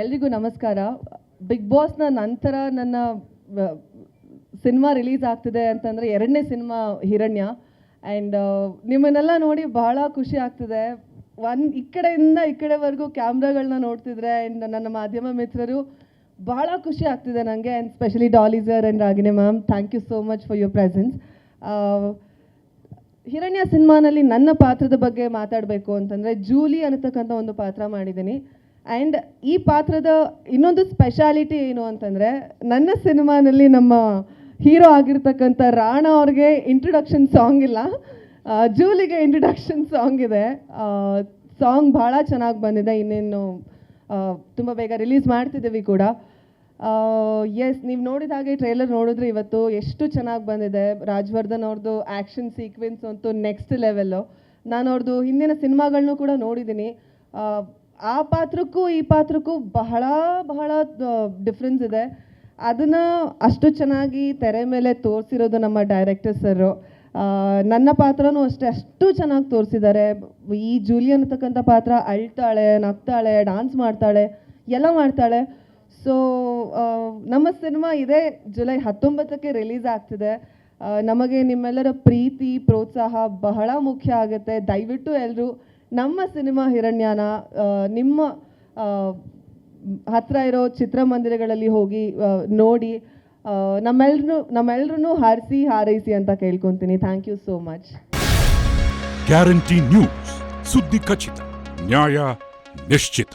ಎಲ್ರಿಗೂ ನಮಸ್ಕಾರ. ಬಿಗ್ ಬಾಸ್ನ ನಂತರ ನನ್ನ ಸಿನಿಮಾ ರಿಲೀಸ್ ಆಗ್ತಿದೆ ಅಂತಂದರೆ ಎರಡನೇ ಸಿನಿಮಾ ಹಿರಣ್ಯ. ಆ್ಯಂಡ್ ನಿಮ್ಮನ್ನೆಲ್ಲ ನೋಡಿ ಬಹಳ ಖುಷಿ ಆಗ್ತಿದೆ. ಒನ್ ಈ ಕಡೆಯಿಂದ ಈ ಕಡೆವರೆಗೂ ಕ್ಯಾಮ್ರಾಗಳನ್ನ ನೋಡ್ತಿದ್ರೆ ಆ್ಯಂಡ್ ನನ್ನ ಮಾಧ್ಯಮ ಮಿತ್ರರು ಬಹಳ ಖುಷಿ ಆಗ್ತಿದೆ ನನಗೆ and specially Daali sir and Ragini ma'am, thank you so much for your presence. Hiranya ಸಿನಿಮಾನಲ್ಲಿ ನನ್ನ ಪಾತ್ರದ ಬಗ್ಗೆ ಮಾತಾಡಬೇಕು ಅಂತಂದರೆ ಜೂಲಿ ಅನ್ನತಕ್ಕಂಥ ಒಂದು ಪಾತ್ರ ಮಾಡಿದ್ದೀನಿ. ಆ್ಯಂಡ್ ಈ ಪಾತ್ರದ ಇನ್ನೊಂದು ಸ್ಪೆಷಾಲಿಟಿ ಏನು ಅಂತಂದರೆ, ನನ್ನ ಸಿನಿಮಾನಲ್ಲಿ ನಮ್ಮ ಹೀರೋ ಆಗಿರ್ತಕ್ಕಂಥ ರಾಣ ಅವ್ರಿಗೆ ಇಂಟ್ರೊಡಕ್ಷನ್ ಸಾಂಗ್ ಇಲ್ಲ. ಜೂಲಿಗೆ ಇಂಟ್ರೊಡಕ್ಷನ್ ಸಾಂಗ್ ಇದೆ. ಸಾಂಗ್ ಭಾಳ ಚೆನ್ನಾಗಿ ಬಂದಿದೆ. ಇನ್ನೇನು ತುಂಬ ಬೇಗ ರಿಲೀಸ್ ಮಾಡ್ತಿದ್ದೀವಿ ಕೂಡ. ಎಸ್ ನೀವು ನೋಡಿದ ಹಾಗೆ ಟ್ರೇಲರ್ ನೋಡಿದ್ರೆ ಇವತ್ತು ಎಷ್ಟು ಚೆನ್ನಾಗಿ ಬಂದಿದೆ. ರಾಜ್ವರ್ಧನ್ ಅವ್ರದ್ದು ಆ್ಯಕ್ಷನ್ ಸೀಕ್ವೆನ್ಸ್ ಅಂತೂ ನೆಕ್ಸ್ಟ್ ಲೆವೆಲ್ಲು ನಾನು ಅವ್ರದ್ದು ಹಿಂದಿನ ಸಿನಿಮಾಗಳನ್ನೂ ಕೂಡ ನೋಡಿದ್ದೀನಿ. ಆ, ಪಾತ್ರಕ್ಕೂ ಈ ಪಾತ್ರಕ್ಕೂ ಬಹಳ ಬಹಳ ಡಿಫ್ರೆನ್ಸ್ ಇದೆ. ಅದನ್ನು ಅಷ್ಟು ಚೆನ್ನಾಗಿ ತೆರೆ ಮೇಲೆ ತೋರಿಸಿರೋದು ನಮ್ಮ ಡೈರೆಕ್ಟರ್ ಸರು ನನ್ನ ಪಾತ್ರನೂ ಅಷ್ಟೇ ಅಷ್ಟು ಚೆನ್ನಾಗಿ ತೋರಿಸಿದ್ದಾರೆ. ಈ ಜೂಲಿ ಅನ್ನತಕ್ಕಂಥ ಪಾತ್ರ ಅಳ್ತಾಳೆ ನಗ್ತಾಳೆ ಡಾನ್ಸ್ ಮಾಡ್ತಾಳೆ ಎಲ್ಲ ಮಾಡ್ತಾಳೆ. ಸೊ ನಮ್ಮ ಸಿನಿಮಾ ಇದೇ ಜುಲೈ ಹತ್ತೊಂಬತ್ತಕ್ಕೆ ರಿಲೀಸ್ ಆಗ್ತಿದೆ. ನಮಗೆ ನಿಮ್ಮೆಲ್ಲರ ಪ್ರೀತಿ ಪ್ರೋತ್ಸಾಹ ಬಹಳ ಮುಖ್ಯ ಆಗುತ್ತೆ. ದಯವಿಟ್ಟು ಎಲ್ಲರೂ ನಮ್ಮ ಸಿನಿಮಾ ಹಿರಣ್ಯನ ನಿಮ್ಮ ಹತ್ತಿರ ಇರೋ ಚಿತ್ರಮಂದಿರಗಳಲ್ಲಿ ಹೋಗಿ ನೋಡಿ ನಮ್ಮೆಲ್ರೂ ನಮ್ಮೆಲ್ರೂ ಹಾರಿಸಿ, ಹಾರೈಸಿ ಅಂತ ಕೇಳ್ಕೊತೀನಿ. Thank you so much guarantee news ಸುದ್ದಿ ಖಚಿತ, ನ್ಯಾಯ ನಿಶ್ಚಿತ.